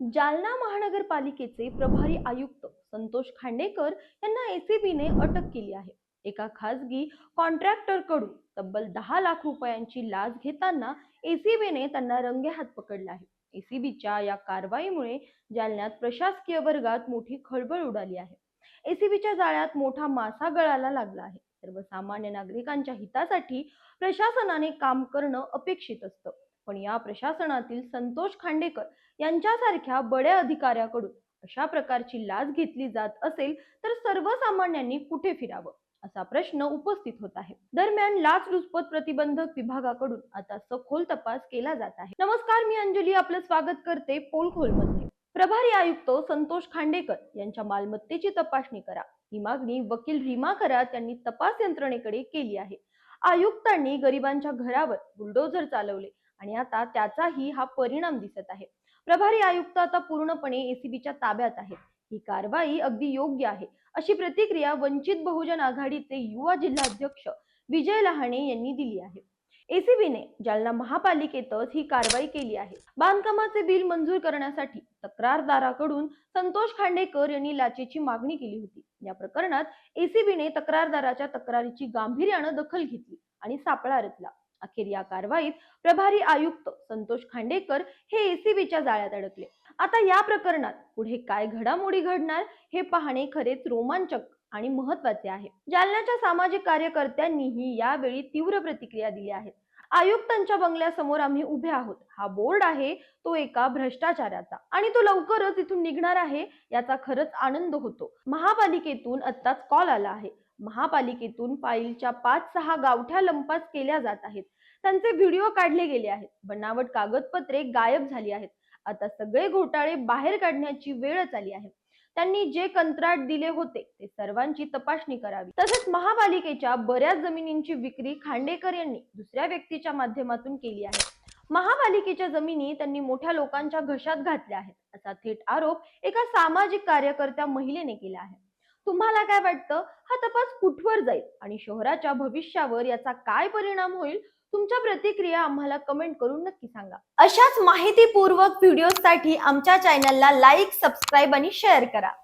जालना महानगरपालिकेचे प्रभारी आयुक्त संतोष खांडेकर यांना एसीबीने अटक केली आहे. एका खासगी कॉन्ट्रॅक्टरकडून तब्बल दहा लाख रुपयांची लाच घेताना एसीबीने त्यांना रंगेहात पकडला आहे. एसीबीच्या या कारवाईमुळे जालन्यात प्रशासकीय वर्गात मोठी खळबळ उडाली आहे. एसीबीच्या जाळ्यात मोठा मासा गळाला लागला आहे. सर्वसामान्य नागरिकांच्या हितासाठी प्रशासनाने काम करणं अपेक्षित असतं. पण या प्रशासनातील संतोष खांडेकर यांच्यासारख्या बड्या अधिकाऱ्याकडून अशा प्रकारची लाच घेतली जात असेल तर सर्वसामान्यांनी कुठे फिरावं? असा प्रश्न उपस्थित होत आहे. दरम्यान लाच लुचपत प्रतिबंधक विभागाकडून आता सखोल तपास केला जात आहे. नमस्कार मी अंजली. आपलं स्वागत करते पोलखोलमध्ये प्रभारी आयुक्त संतोष खांडेकर यांच्या मालमत्तेची तपासणी करा. ही मागणी वकील रीमा करात यांनी तपास यंत्रणेकडे केली आहे. आयुक्तांनी गरिबांच्या घरावर बुलडोझर चालवले. आणि आता त्याचाही हा परिणाम दिसत आहे. प्रभारी आयुक्त आता पूर्णपणे एसीबीच्या ताब्यात आहेत. ही कारवाई अगदी योग्य आहे. अशी प्रतिक्रिया वंचित बहुजन आघाडीचे युवा जिल्हाध्यक्ष विजय लहाणे यांनी दिली आहे. एसीबीने जालना महापालिकेतच ही कारवाई केली आहे. बांधकामाचे बिल मंजूर करण्यासाठी तक्रारदाराकडून संतोष खांडेकर यांनी लाचेची मागणी केली होती. या प्रकरणात एसीबीने तक्रारदाराच्या तक्रारीची गांभीर्यानं दखल घेतली आणि सापळा रचला. अखेर या कारवाईत प्रभारी आयुक्त संतोष खांडेकर हे एसीबीच्या जाळ्यात अडकले. आता या प्रकरणात पुढे काय घडामोडी घडणार हे पाहणे खरेच रोमांचक आणि महत्त्वाचे आहे. जालन्याच्या सामाजिक कार्यकर्त्यांनीही यावेळी तीव्र प्रतिक्रिया दिल्या आहेत आयुक्तांच्या बंगल्यासमोर आम्ही उभे आहोत. हा बोर्ड आहे तो एका भ्रष्टाचाराचा. आणि तो लवकरच इथून निघणार आहे याचा खरंच आनंद होतो. महापालिकेतून आत्ताच कॉल आला आहे. महापालिकेतून फाईलच्या पाच सहा गावठ्या लंपास केल्या जात आहेत. त्यांचे व्हिडिओ काढले गेले आहेत. बनावट कागदपत्रे गायब झाली आहेत. आता सगळे घोटाळे बाहेर काढण्याची वेळच आली आहे. त्यांनी जे कंत्राट दिले होते ते सर्वांची तपासणी करावी. तसेच महापालिकेच्या बऱ्याच जमिनींची विक्री खांडेकर यांनी दुसऱ्या व्यक्तीच्या माध्यमातून केली आहे. महापालिकेच्या जमिनी त्यांनी मोठ्या लोकांच्या घशात घातल्या आहेत. असा थेट आरोप एका सामाजिक कार्यकर्त्या महिलेने केला आहे. तुम्हाला काय वाटतं? हा तपास कुठवर जाईल? आणि शहराच्या भविष्यावर याचा काय परिणाम होईल? तुमच्या प्रतिक्रिया आम्हाला कमेंट करून नक्की सांगा. अशाच माहितीपूर्वक व्हिडिओसाठी आमच्या चॅनलला लाईक सबस्क्राईब आणि शेअर करा.